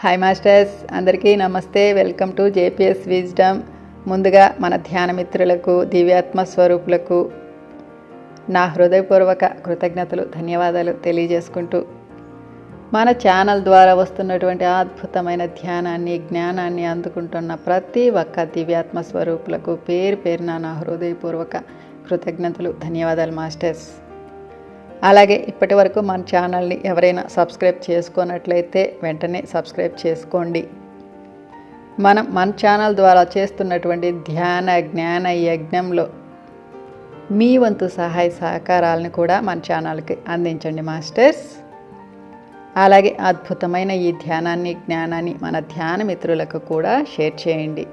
Hi masters అందరికీ నమస్తే. Welcome to JPS wisdom ముందుగా మన ధ్యాన మిత్రులకు దివ్యాత్మ స్వరూపులకు నా హృదయపూర్వక కృతజ్ఞతలు ధన్యవాదాలు తెలియజేసుకుంటూ మన ఛానల్ ద్వారా వస్తున్నటువంటి అద్భుతమైన ధ్యానాన్ని జ్ఞానాన్ని అందుకుంటున్న ప్రతి ఒక్క దివ్యాత్మ స్వరూపులకు పేరు పేరున నా హృదయపూర్వక కృతజ్ఞతలు ధన్యవాదాలు మాస్టర్స్ అలాగే ఇప్పటి వరకు మన ఛానల్ని ఎవరైనా సబ్స్క్రైబ్ చేసుకున్నట్లయితే వెంటనే సబ్స్క్రైబ్ చేసుకోండి. మనం మన ఛానల్ ద్వారా చేస్తున్నటువంటి ధ్యాన జ్ఞాన యజ్ఞంలో మీ వంతు సహాయ సహకారాలను కూడా మన ఛానల్కి అందించండి మాస్టర్స్. అలాగే అద్భుతమైన ఈ ధ్యానాన్ని జ్ఞానాన్ని మన ధ్యాన మిత్రులకు కూడా షేర్ చేయండి.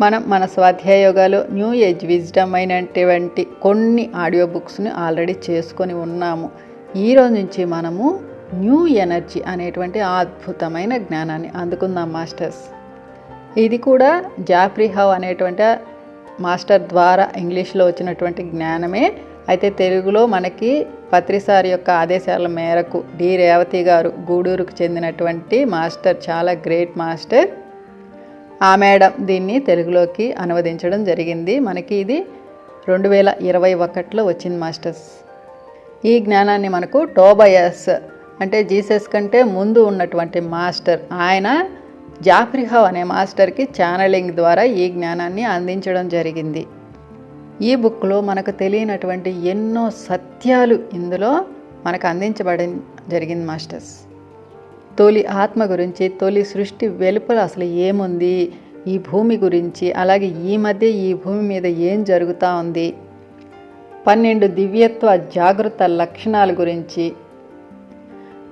మనం మన స్వాధ్యాయ యోగాలో న్యూ ఏజ్ విజ్డమ్ అయినటువంటి కొన్ని ఆడియో బుక్స్ని ఆల్రెడీ చేసుకొని ఉన్నాము. ఈరోజు నుంచి మనము న్యూ ఎనర్జీ అనేటువంటి అద్భుతమైన జ్ఞానాన్ని అందుకుందాం మాస్టర్స్. ఇది కూడా జాఫ్రీ హౌ అనేటువంటి మాస్టర్ ద్వారా ఇంగ్లీష్లో వచ్చినటువంటి జ్ఞానమే. అయితే తెలుగులో మనకి పత్రిసారి యొక్క ఆదేశాల మేరకు డి. రేవతి గారు గూడూరుకు చెందినటువంటి మాస్టర్ చాలా గ్రేట్ మాస్టర్. ఆ మేడం దీన్ని తెలుగులోకి అనువదించడం జరిగింది. మనకి ఇది రెండు వేల ఇరవై ఒకటిలో వచ్చింది మాస్టర్స్. ఈ జ్ఞానాన్ని మనకు టోబయస్ అంటే జీసస్ కంటే ముందు ఉన్నటువంటి మాస్టర్ ఆయన జాఫ్రిహవ్ అనే మాస్టర్కి ఛానలింగ్ ద్వారా ఈ జ్ఞానాన్ని అందించడం జరిగింది. ఈ బుక్లో మనకు తెలియనటువంటి ఎన్నో సత్యాలు ఇందులో మనకు అందించబడి జరిగింది మాస్టర్స్. తొలి ఆత్మ గురించి తొలి సృష్టి వెలుపల అసలు ఏముంది? ఈ భూమి గురించి అలాగే ఈ మధ్య ఈ భూమి మీద ఏం జరుగుతూ ఉంది? పన్నెండు దివ్యత్వ జాగృత లక్షణాల గురించి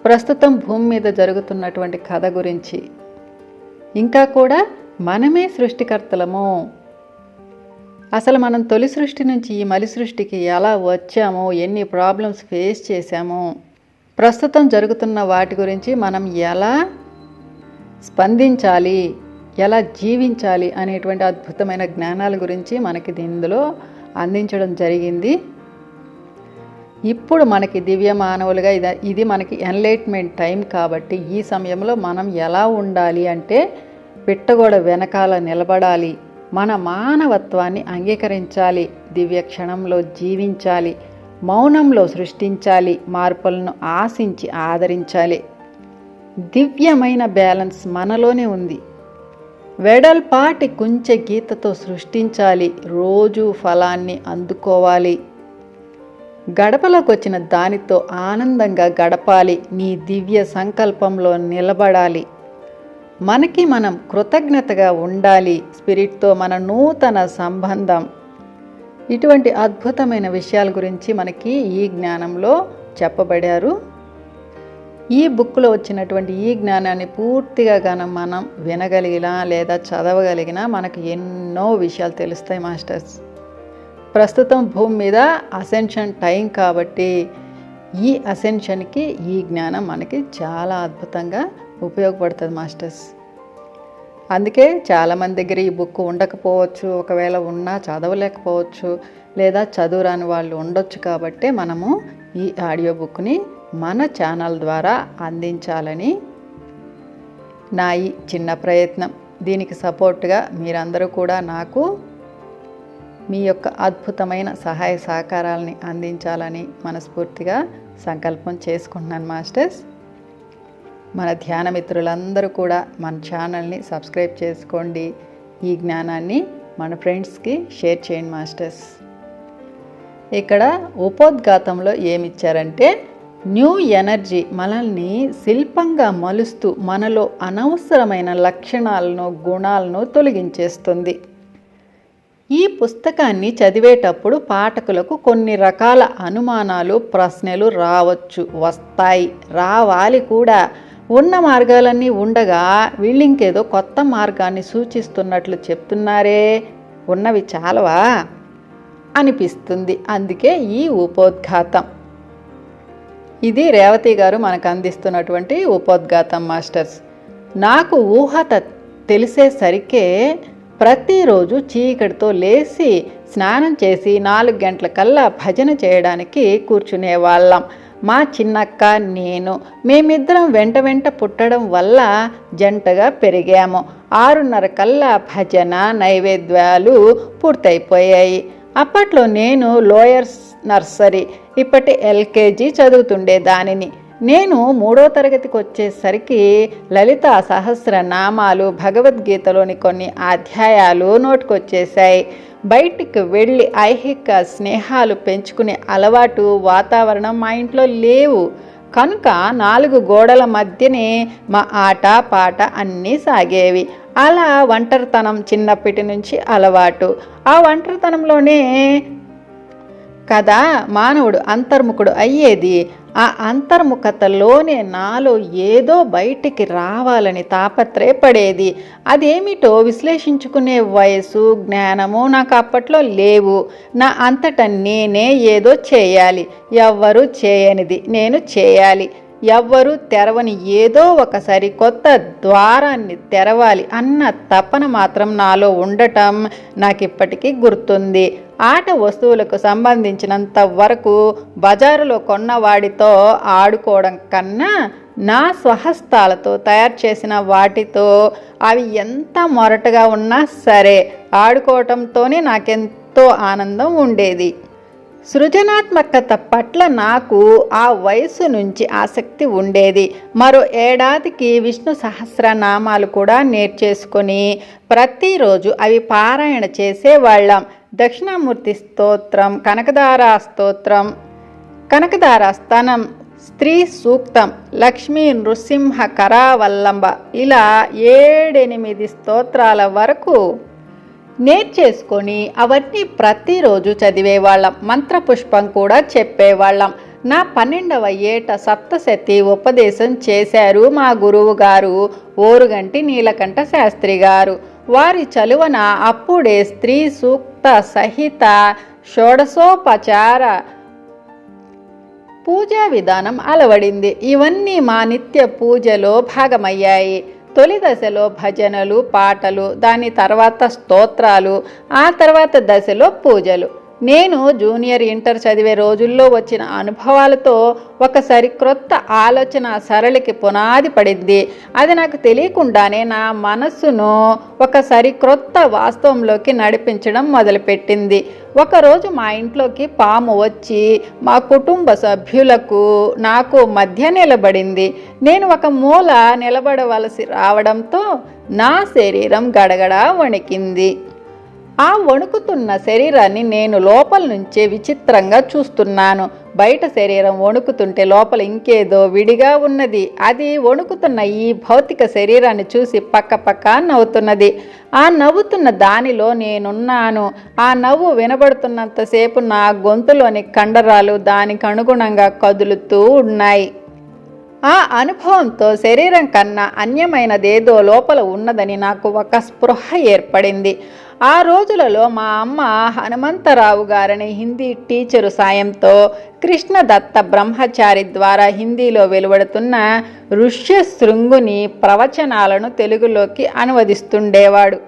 ప్రస్తుతం భూమి మీద జరుగుతున్నటువంటి కథ గురించి. ఇంకా కూడా మనమే సృష్టికర్తలము. అసలు మనం తొలి సృష్టి నుంచి ఈ మలి సృష్టికి ఎలా వచ్చామో? ఎన్ని ప్రాబ్లమ్స్ ఫేస్ చేశామో? ప్రస్తుతం జరుగుతున్న వాటి గురించి మనం ఎలా స్పందించాలి ఎలా జీవించాలి అనేటువంటి అద్భుతమైన జ్ఞానాల గురించి మనకి ఇందులో అందించడం జరిగింది. ఇప్పుడు మనకి దివ్య మానవులుగా ఇది ఇది మనకి ఎన్లైట్మెంట్ టైం కాబట్టి ఈ సమయంలో మనం ఎలా ఉండాలి అంటే పిట్టగోడ వెనకాల నిలబడాలి. మన మానవత్వాన్ని అంగీకరించాలి. దివ్య క్షణంలో జీవించాలి. మౌనంలో సృష్టించాలి మార్పులను ఆశించి ఆదరించాలి. దివ్యమైన బ్యాలెన్స్ మనలోనే ఉంది. వెడల్పాటి కుంచె గీతతో సృష్టించాలి రోజు ఫలాన్ని అందుకోవాలి. గడపలోకి వచ్చిన దానితో ఆనందంగా గడపాలి నీ దివ్య సంకల్పంలో నిలబడాలి. మనకి మనం కృతజ్ఞతగా ఉండాలి స్పిరిట్తో మన నూతన సంబంధం ఇటువంటి అద్భుతమైన విషయాల గురించి మనకి ఈ జ్ఞానంలో చెప్పబడారు. ఈ బుక్లో వచ్చినటువంటి ఈ జ్ఞానాన్ని పూర్తిగా గానం మనం వినగలిగినా లేదా చదవగలిగినా మనకు ఎన్నో విషయాలు తెలుస్తాయి మాస్టర్స్. ప్రస్తుతం భూమి మీద అసెన్షన్ టైం కాబట్టి ఈ అసెన్షన్కి ఈ జ్ఞానం మనకి చాలా అద్భుతంగా ఉపయోగపడుతుంది మాస్టర్స్. అందుకే చాలామంది దగ్గర ఈ బుక్ ఉండకపోవచ్చు ఒకవేళ ఉన్నా చదవలేకపోవచ్చు లేదా చదువురాని వాళ్ళు ఉండొచ్చు కాబట్టి మనము ఈ ఆడియో బుక్ని మన ఛానల్ ద్వారా అందించాలని నా ఈ చిన్న ప్రయత్నం. దీనికి సపోర్ట్గా మీరందరూ కూడా నాకు మీ యొక్క అద్భుతమైన సహాయ సహకారాలని అందించాలని మనస్ఫూర్తిగా సంకల్పం చేసుకుంటున్నాను మాస్టర్స్. మన ధ్యాన మిత్రులందరూ కూడా మన ఛానల్ని సబ్స్క్రైబ్ చేసుకోండి. ఈ జ్ఞానాన్ని మన ఫ్రెండ్స్కి షేర్ చేయండి మాస్టర్స్. ఇక్కడ ఉపోద్ఘాతంలో ఏమిచ్చారంటే న్యూ ఎనర్జీ మనల్ని శిల్పంగా మలుస్తూ మనలో అనవసరమైన లక్షణాలను గుణాలను తొలగించేస్తుంది. ఈ పుస్తకాన్ని చదివేటప్పుడు పాఠకులకు కొన్ని రకాల అనుమానాలు ప్రశ్నలు రావచ్చు వస్తాయి. రావాలి కూడా. ఉన్న మార్గాలన్నీ ఉండగా వీళ్ళింకేదో కొత్త మార్గాన్ని సూచిస్తున్నట్లు చెప్తున్నారే. ఉన్నవి చాలవా? అనిపిస్తుంది. అందుకే ఈ ఉపోద్ఘాతం. ఇది రేవతి గారు మనకు అందిస్తున్నటువంటి ఉపోద్ఘాతం మాస్టర్స్. నాకు ఊహ తెలిసేసరికే ప్రతిరోజు చీకటితో లేచి స్నానం చేసి నాలుగు గంటల కల్లా భజన చేయడానికి కూర్చునే వాళ్ళం మా చిన్నక్క నేను మేమిద్దరం వెంట వెంట పుట్టడం వల్ల జంటగా పెరిగాము. ఆరున్నర కల్లా భజన నైవేద్యాలు పూర్తయిపోయాయి. అప్పట్లో నేను లోయర్స్ నర్సరీ ఇప్పటి ఎల్కేజీ చదువుతుండే దానిని నేను మూడో తరగతికి వచ్చేసరికి లలిత సహస్రనామాలు భగవద్గీతలోని కొన్ని అధ్యాయాలు నోటుకొచ్చేశాయి. బయటికి వెళ్ళి ఐహిక స్నేహాలు పెంచుకునే అలవాటు వాతావరణం మా ఇంట్లో లేవు. కనుక నాలుగు గోడల మధ్యనే మా ఆట పాట అన్నీ సాగేవి. అలా ఒంటరితనం చిన్నప్పటి నుంచి అలవాటు. ఆ ఒంటరితనంలోనే కదా మానవుడు అంతర్ముఖుడు అయ్యేది. ఆ అంతర్ముఖతలోనే నాలో ఏదో బయటికి రావాలని తాపత్రయపడేది. అదేమిటో విశ్లేషించుకునే వయసు జ్ఞానము నాకు అప్పట్లో లేవు. నా అంతట నేనే ఏదో చేయాలి. ఎవ్వరూ చేయనిది నేను చేయాలి. ఎవ్వరూ తెరవని ఏదో ఒకసారి కొత్త ద్వారాన్ని తెరవాలి అన్న తపన మాత్రం నాలో ఉండటం నాకు ఇప్పటికీ గుర్తుంది. ఆట వస్తువులకు సంబంధించినంత వరకు బజారులో కొన్న వాడితో ఆడుకోవడం కన్నా నా స్వహస్తాలతో తయారు చేసిన వాటితో అవి ఎంత మొరటగా ఉన్నా సరే ఆడుకోవటంతోనే నాకెంతో ఆనందం ఉండేది. సృజనాత్మకత పట్ల నాకు ఆ వయసు నుంచి ఆసక్తి ఉండేది. మరో ఏడాదికి విష్ణు సహస్రనామాలు కూడా నేర్చేసుకొని ప్రతిరోజు అవి పారాయణ చేసేవాళ్ళం. దక్షిణామూర్తి స్తోత్రం కనకదార స్తోత్రం కనకదార స్థనం స్త్రీ సూక్తం లక్ష్మీ నృసింహ కరావల్లంబ ఇలా ఏడెనిమిది స్తోత్రాల వరకు నేర్చేసుకొని అవన్నీ ప్రతిరోజు చదివేవాళ్ళం. మంత్రపుష్పం కూడా చెప్పేవాళ్ళం. నా పన్నెండవ ఏట సప్తశతి ఉపదేశం చేశారు మా గురువు గారు ఓరుగంటి నీలకంఠ శాస్త్రి గారు వారి చలువన అప్పుడే స్త్రీ సూక్త సహిత షోడశోపచార పూజా విధానం అలవడింది. ఇవన్నీ మా నిత్య పూజలో భాగమయ్యాయి. తొలి దశలో భజనలు పాటలు దాని తర్వాత స్తోత్రాలు ఆ తర్వాత దశలో పూజలు. నేను జూనియర్ ఇంటర్ చదివే రోజుల్లో వచ్చిన అనుభవాలతో ఒక క్రొత్త ఆలోచన సరళికి పునాది పడింది. అది నాకు తెలియకుండానే నా మనస్సును ఒక క్రొత్త వాస్తవంలోకి నడిపించడం మొదలుపెట్టింది. ఒకరోజు మా ఇంట్లోకి పాము వచ్చి మా కుటుంబ సభ్యులకు నాకు మధ్య నిలబడింది. నేను ఒక మూల నిలబడవలసి రావడంతో నా శరీరం గడగడ వణికింది. ఆ వణుకుతున్న శరీరాన్ని నేను లోపల నుంచే విచిత్రంగా చూస్తున్నాను. బయట శరీరం వణుకుతుంటే లోపల ఇంకేదో విడిగా ఉన్నది. అది వణుకుతున్న ఈ భౌతిక శరీరాన్ని చూసి పక్క పక్క నవ్వుతున్నది. ఆ నవ్వుతున్న దానిలో నేనున్నాను. ఆ నవ్వు వినబడుతున్నంతసేపు నా గొంతులోని కండరాలు దానికి అనుగుణంగా కదులుతూ ఉన్నాయి. ఆ అనుభవంతో శరీరం కన్నా అన్యమైనదేదో లోపల ఉన్నదని నాకు ఒక స్పృహ ఏర్పడింది. ఆ రోజులలో మా అమ్మ హనుమంతరావు గారని హిందీ టీచరు సాయంతో కృష్ణదత్త బ్రహ్మచారి ద్వారా హిందీలో వెలువడుతున్న ఋష్య శృంగుని ప్రవచనాలను తెలుగులోకి అనువదిస్తుండేవాడు.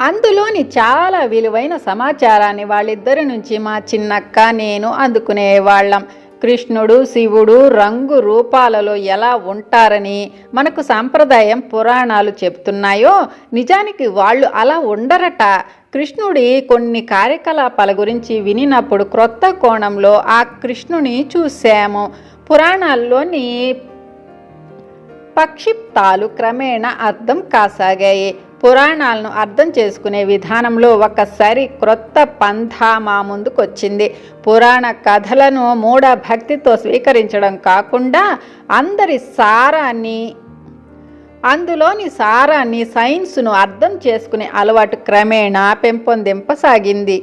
అందులోని చాలా విలువైన సమాచారాన్ని వాళ్ళిద్దరి నుంచి మా చిన్నక్క నేను అందుకునేవాళ్ళం. కృష్ణుడు శివుడు రంగు రూపాలలో ఎలా ఉంటారని మనకు సాంప్రదాయం పురాణాలు చెప్తున్నాయో నిజానికి వాళ్ళు అలా ఉండరట. కృష్ణుడి కొన్ని కార్యకలాపాల గురించి వినినప్పుడు క్రొత్త కోణంలో ఆ కృష్ణుని చూశాము. పురాణాల్లోని పక్షిప్తాలు క్రమేణా అర్థం కాసాగాయి. పురాణాలను అర్థం చేసుకునే విధానంలో ఒకసారి క్రొత్త పంథా మా ముందుకొచ్చింది. పురాణ కథలను మూఢ భక్తితో స్వీకరించడం కాకుండా అందరి సారాన్ని అందులోని సారాన్ని సైన్స్ను అర్థం చేసుకునే అలవాటు క్రమేణా పెంపొందింపసాగింది.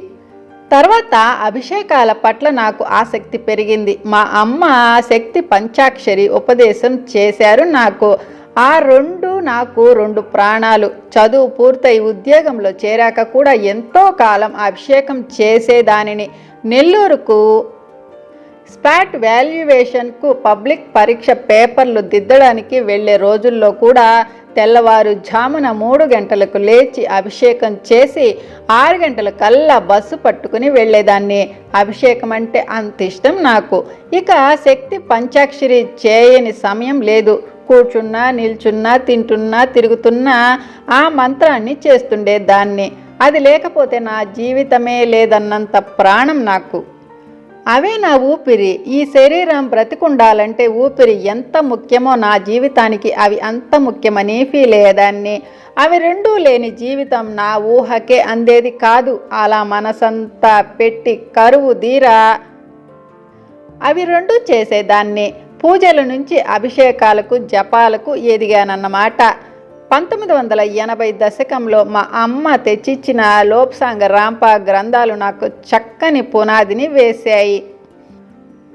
తర్వాత అభిషేకాల పట్ల నాకు ఆసక్తి పెరిగింది. మా అమ్మ శక్తి పంచాక్షరి ఉపదేశం చేశారు నాకు. ఆ రెండు నాకు రెండు ప్రాణాలు. చదువు పూర్తయి ఉద్యోగంలో చేరాక కూడా ఎంతో కాలం అభిషేకం చేసేదానిని. నెల్లూరుకు స్పాట్ వాల్యుయేషన్కు పబ్లిక్ పరీక్ష పేపర్లు దిద్దడానికి వెళ్ళే రోజుల్లో కూడా తెల్లవారు జామున మూడు గంటలకు లేచి అభిషేకం చేసి ఆరు గంటల కల్లా బస్సు పట్టుకుని వెళ్ళేదాన్ని. అభిషేకం అంటే అంత ఇష్టం నాకు. ఇక శక్తి పంచాక్షరి చేయని సమయం లేదు. కూర్చున్నా నిల్చున్నా తింటున్నా తిరుగుతున్నా ఆ మంత్రాన్ని చేస్తుండే దాన్ని. అది లేకపోతే నా జీవితమే లేదన్నంత ప్రాణం నాకు. అవే నా ఊపిరి. ఈ శరీరం బ్రతికుండాలంటే ఊపిరి ఎంత ముఖ్యమో నా జీవితానికి అవి అంత ముఖ్యమని ఫీల్ అయ్యేదాన్ని అవి రెండూ లేని జీవితం నా ఊహకే అందేది కాదు. అలా మనసంతా పెట్టి కరువు దీరా. అవి రెండు చేసేదాన్ని పూజల నుంచి అభిషేకాలకు జపాలకు ఎదిగానన్నమాట. పంతొమ్మిది వందల ఎనభై దశకంలో మా అమ్మ తెచ్చిచ్చిన లోప్సాంగ రాంప గ్రంథాలు నాకు చక్కని పునాదిని వేశాయి.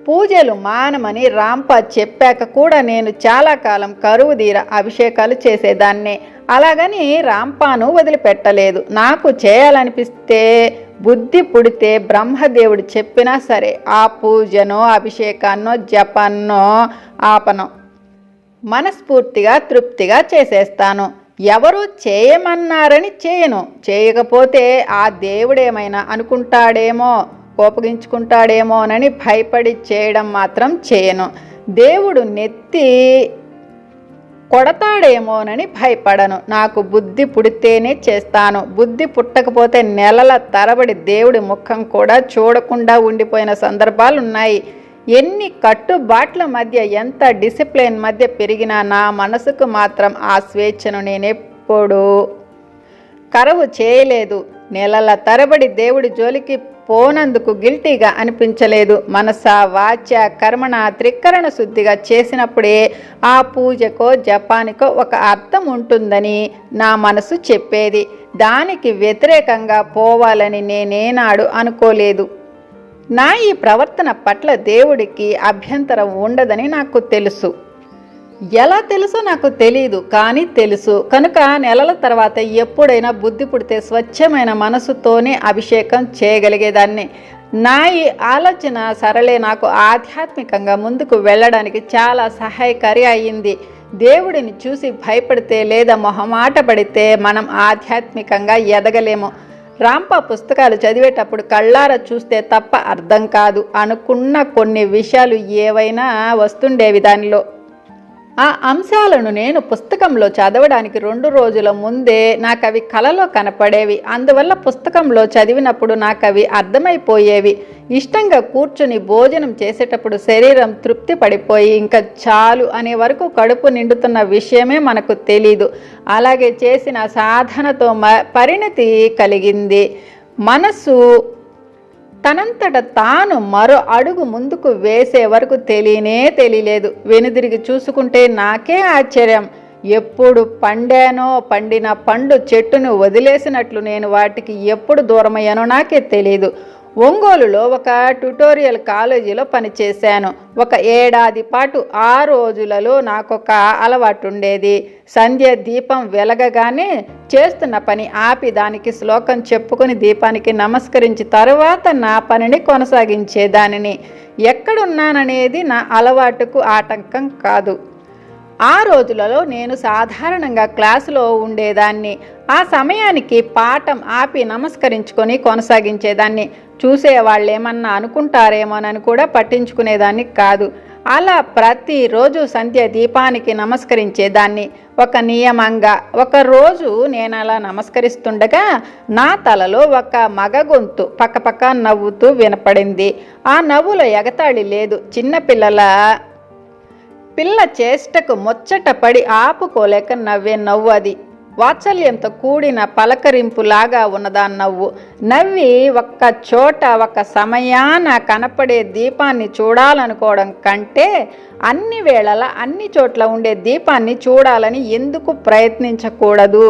పూజలు మానమని రాంప చెప్పాక కూడా నేను చాలా కాలం కరువు తీర అభిషేకాలు చేసేదాన్ని. అలాగని రాంపాను వదిలిపెట్టలేదు. నాకు చేయాలనిపిస్తే బుద్ధి పుడితే బ్రహ్మదేవుడు చెప్పినా సరే ఆ పూజనో అభిషేకాన్నో జపన్నో ఆపనో. మనస్ఫూర్తిగా తృప్తిగా చేసేస్తాను. ఎవరు చేయమన్నారని చేయను. చేయకపోతే ఆ దేవుడేమైనా అనుకుంటాడేమో కోపగించుకుంటాడేమోనని భయపడి చేయడం మాత్రం చేయను. దేవుడు నెత్తి కొడతాడేమోనని భయపడను. నాకు బుద్ధి పుడితేనే చేస్తాను. బుద్ధి పుట్టకపోతే నెలల తరబడి దేవుడి ముఖం కూడా చూడకుండా ఉండిపోయిన సందర్భాలు ఉన్నాయి ఎన్ని కట్టుబాట్ల మధ్య ఎంత డిసిప్లిన్ మధ్య పెరిగినా నా మనసుకు మాత్రం ఆ స్వేచ్ఛను నేనెప్పుడు కరవు చేయలేదు. నెలల తరబడి దేవుడి జోలికి పోనందుకు గిల్టీగా అనిపించలేదు. మనస వాచ కర్మణ త్రికరణ శుద్ధిగా చేసినప్పుడే ఆ పూజకో జపానికో ఒక అర్థం ఉంటుందని నా మనసు చెప్పేది. దానికి వ్యతిరేకంగా పోవాలని నేనేనాడు అనుకోలేదు. నా ఈ ప్రవర్తన పట్ల దేవుడికి అభ్యంతరం ఉండదని నాకు తెలుసు. ఎలా తెలుసో నాకు తెలియదు కానీ తెలుసు. కనుక నెలల తర్వాత ఎప్పుడైనా బుద్ధి పుడితే స్వచ్ఛమైన మనసుతోనే అభిషేకం చేయగలిగేదాన్ని. నా ఈ ఆలోచన సరళే నాకు ఆధ్యాత్మికంగా ముందుకు వెళ్ళడానికి చాలా సహాయకారి అయ్యింది దేవుడిని చూసి భయపడితే లేదా మొహమాట పడితే మనం ఆధ్యాత్మికంగా ఎదగలేము. రాంప పుస్తకాలు చదివేటప్పుడు కళ్ళార చూస్తే తప్ప అర్థం కాదు. అనుకున్న కొన్ని విషయాలు ఏవైనా వస్తుండేవి దానిలో. ఆ అంశాలను నేను పుస్తకంలో చదవడానికి రెండు రోజుల ముందే నాకు అవి కలలో కనపడేవి. అందువల్ల పుస్తకంలో చదివినప్పుడు నాకు అవి అర్థమైపోయేవి. ఇష్టంగా కూర్చుని భోజనం చేసేటప్పుడు శరీరం తృప్తి పడిపోయి ఇంకా చాలు అనే వరకు కడుపు నిండుతున్న విషయమే మనకు తెలీదు. అలాగే చేసిన సాధనతో మ పరిణతి కలిగింది. మనసు తనంతట తాను మరో అడుగు ముందుకు వేసే వరకు తెలియనే తెలియలేదు. వెనుదిరిగి చూసుకుంటే నాకే ఆశ్చర్యం. ఎప్పుడు పండానో పండిన పండు చెట్టును వదిలేసినట్లు నేను వాటికి ఎప్పుడు దూరమయ్యానో నాకే తెలియదు ఒంగోలులో ఒక ట్యుటోరియల్ కాలేజీలో పనిచేశాను. ఒక ఏడాది పాటు ఆ రోజులలో నాకొక అలవాటు ఉండేది సంధ్య దీపం వెలగగానే చేస్తున్న పని ఆపి దానికి శ్లోకం చెప్పుకొని దీపానికి నమస్కరించి తరువాత నా పనిని కొనసాగించేదానిని. ఎక్కడున్నాననేది నా అలవాటుకు ఆటంకం కాదు. ఆ రోజులలో నేను సాధారణంగా క్లాసులో ఉండేదాన్ని. ఆ సమయానికి పాఠం ఆపి నమస్కరించుకొని కొనసాగించేదాన్ని. చూసేవాళ్ళు ఏమన్నా అనుకుంటారేమోనని కూడా పట్టించుకునేదాన్ని కాదు. అలా ప్రతిరోజు సంధ్య దీపానికి నమస్కరించేదాన్ని. ఒక నియమంగా ఒక రోజు నేను అలా నమస్కరిస్తుండగా నా తలలో ఒక మగ గొంతు పక్కపక్క నవ్వుతూ వినపడింది. ఆ నవ్వులో ఎగతాళి లేదు. చిన్నపిల్లల పిల్ల చేష్టకు ముచ్చట పడి ఆపుకోలేక నవ్వే నవ్వు అది. వాత్సల్యంతో కూడిన పలకరింపులాగా ఉన్నదా నవ్వు. నవ్వి ఒక్క చోట ఒక సమయాన కనపడే దీపాన్ని చూడాలనుకోవడం కంటే అన్ని వేళల అన్ని చోట్ల ఉండే దీపాన్ని చూడాలని ఎందుకు ప్రయత్నించకూడదు?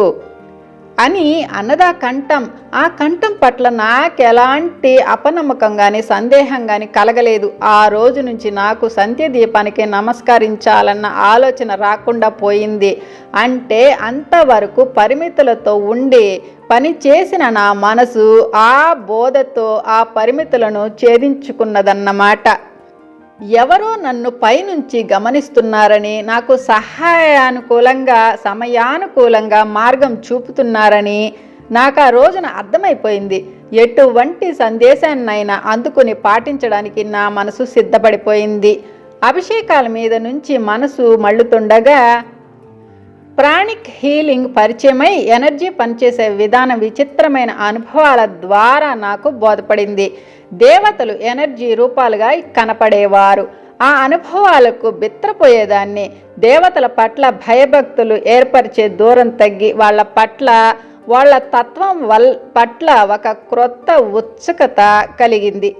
అని అన్నదా కంఠం. ఆ కంఠం పట్ల నాకెలాంటి అపనమ్మకం కానీ సందేహం కానీ కలగలేదు. ఆ రోజు నుంచి నాకు సంధ్య దీపానికి నమస్కరించాలన్న ఆలోచన రాకుండా పోయింది. అంటే అంతవరకు పరిమితులతో ఉండి పని చేసిన నా మనసు ఆ బోధతో ఆ పరిమితులను ఛేదించుకున్నదన్నమాట. ఎవరో నన్ను పైనుంచి గమనిస్తున్నారని నాకు సహాయానుకూలంగా సమయానుకూలంగా మార్గం చూపుతున్నారని నాకు ఆ రోజున అర్థమైపోయింది. ఎటువంటి సందేశాన్నైనా అందుకుని పాటించడానికి నా మనసు సిద్ధపడిపోయింది. అభిషేకాల మీద నుంచి మనసు మళ్ళుతుండగా ప్రాణిక్ హీలింగ్ పరిచయమై ఎనర్జీ పనిచేసే విధానం విచిత్రమైన అనుభవాల ద్వారా నాకు బోధపడింది. దేవతలు ఎనర్జీ రూపాలుగా కనపడేవారు. ఆ అనుభవాలకు బిత్రపోయేదాన్ని. దేవతల పట్ల భయభక్తులు ఏర్పరిచే దూరం తగ్గి వాళ్ళ పట్ల వాళ్ళ తత్వం వల్ పట్ల ఒక క్రొత్త ఉత్సుకత కలిగింది.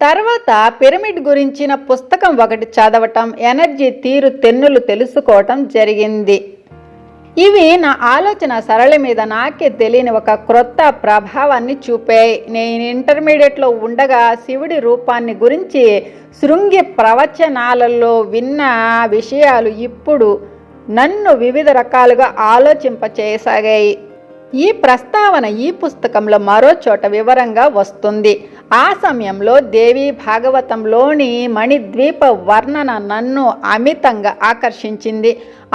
తర్వాత పిరమిడ్ గురించిన పుస్తకం ఒకటి చదవటం ఎనర్జీ తీరు తెన్నులు తెలుసుకోవటం జరిగింది. ఇవి నా ఆలోచన సరళి మీద నాకే తెలియని ఒక క్రొత్త ప్రభావాన్ని చూపాయి. నేను ఇంటర్మీడియట్లో ఉండగా శివుడి రూపాన్ని గురించి శృంగి ప్రవచనాలలో విన్న విషయాలు ఇప్పుడు నన్ను వివిధ రకాలుగా ఆలోచింపచేయసాగాయి. ఈ ప్రస్తావన ఈ పుస్తకంలో మరో చోట వివరంగా వస్తుంది. ఆ సమయంలో దేవి భాగవతంలోని మణిద్వీప వర్ణన నన్ను అమితంగా ఆకర్షించింది.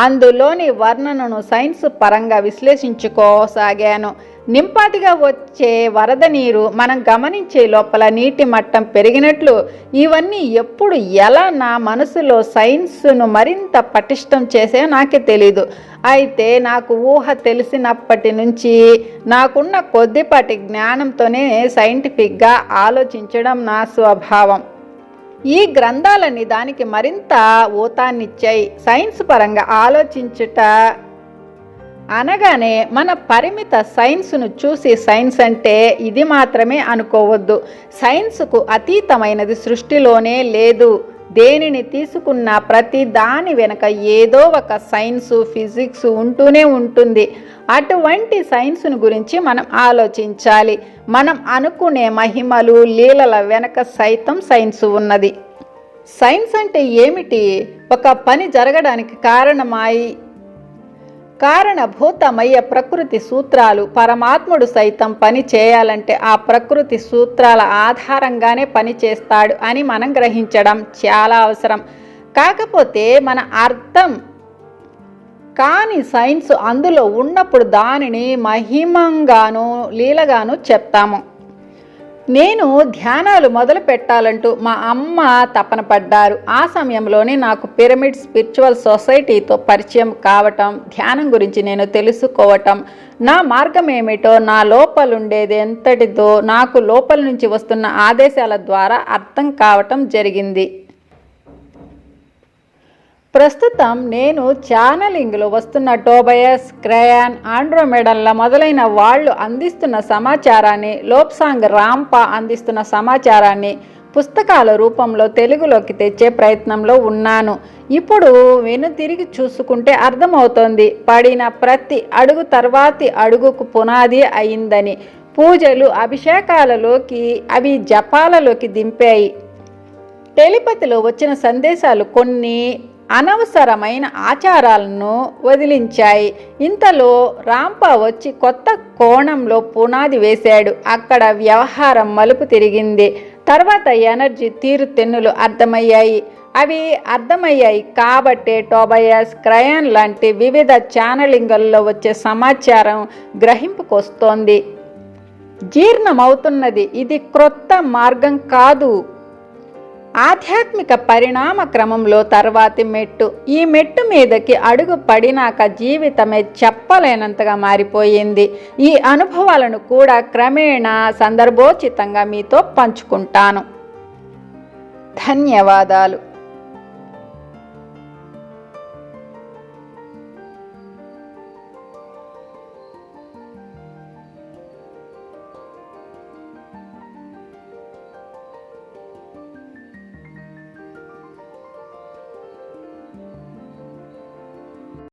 అందులోని వర్ణనను సైన్స్ పరంగా విశ్లేషించుకోసాగాను. నింపాటిగా వచ్చే వరద నీరు మనం గమనించే లోపల నీటి మట్టం పెరిగినట్లు ఇవన్నీ ఎప్పుడు ఎలా నా మనసులో సైన్స్ను మరింత పటిష్టం చేసే నాకే తెలీదు. అయితే నాకు ఊహ తెలిసినప్పటి నుంచి నాకున్న కొద్దిపాటి జ్ఞానంతోనే సైంటిఫిక్గా ఆలోచించడం నా స్వభావం. ఈ గ్రంథాలన్నీ దానికి మరింత ఊతాన్నిచ్చాయి సైన్స్ పరంగా ఆలోచించుట అనగానే మన పరిమిత సైన్స్ను చూసి సైన్స్ అంటే ఇది మాత్రమే అనుకోవద్దు. సైన్స్కు అతీతమైనది సృష్టిలోనే లేదు. దేనిని తీసుకున్న ప్రతి దాని వెనక ఏదో ఒక సైన్సు ఫిజిక్స్ ఉంటూనే ఉంటుంది. అటువంటి సైన్స్ను గురించి మనం ఆలోచించాలి. మనం అనుకునే మహిమలు లీలల వెనక సైతం సైన్స్ ఉన్నది. సైన్స్ అంటే ఏమిటి? ఒక పని జరగడానికి కారణమై కారణభూతమయ్యే ప్రకృతి సూత్రాలు పరమాత్ముడు సైతం పని చేయాలంటే ఆ ప్రకృతి సూత్రాల ఆధారంగానే పని చేస్తాడు అని మనం గ్రహించడం చాలా అవసరం. కాకపోతే మన అర్థం కానీ సైన్స్ అందులో ఉన్నప్పుడు దానిని మహిమంగాను లీలగాను చెప్తాము. నేను ధ్యానాలు మొదలు పెట్టాలంటూ మా అమ్మ తపన పడ్డారు. ఆ సమయంలోనే నాకు పిరమిడ్ స్పిరిచువల్ సొసైటీతో పరిచయం కావటం ధ్యానం గురించి నేను తెలుసుకోవటం నా మార్గం ఏమిటో నా లోపలుండేది ఎంతటిదో నాకు లోపల నుంచి వస్తున్న ఆదేశాల ద్వారా అర్థం కావటం జరిగింది. ప్రస్తుతం నేను ఛానలింగ్లో వస్తున్న టోబయస్ క్రయాన్ ఆండ్రోమెడన్ల మొదలైన వాళ్ళు అందిస్తున్న సమాచారాన్ని లోప్సాంగ్ రాంపా అందిస్తున్న సమాచారాన్ని పుస్తకాల రూపంలో తెలుగులోకి తెచ్చే ప్రయత్నంలో ఉన్నాను. ఇప్పుడు వెను తిరిగి చూసుకుంటే అర్థమవుతోంది. పడిన ప్రతి అడుగు తర్వాతి అడుగుకు పునాది అయిందని. పూజలు అభిషేకాలలోకి అవి జపాలలోకి దింపాయి. టెలిపతిలో వచ్చిన సందేశాలు కొన్ని అనవసరమైన ఆచారాలను వదిలించాయి. ఇంతలో రాంప వచ్చి కొత్త కోణంలో పునాది వేశాడు. అక్కడ వ్యవహారం మలుపు తిరిగింది. తర్వాత ఎనర్జీ తీరు తెన్నులు అర్థమయ్యాయి. అవి అర్థమయ్యాయి కాబట్టే టోబయాస్ క్రయాన్ లాంటి వివిధ ఛానలింగుల్లో వచ్చే సమాచారం గ్రహింపుకొస్తోంది. జీర్ణమవుతున్నది. ఇది క్రొత్త మార్గం కాదు. ఆధ్యాత్మిక పరిణామ క్రమంలో తర్వాతి మెట్టు. ఈ మెట్టు మీదకి అడుగు పడినాక జీవితమే చెప్పలేనంతగా మారిపోయింది. ఈ అనుభవాలను కూడా క్రమేణా సందర్భోచితంగా మీతో పంచుకుంటాను. ధన్యవాదాలు.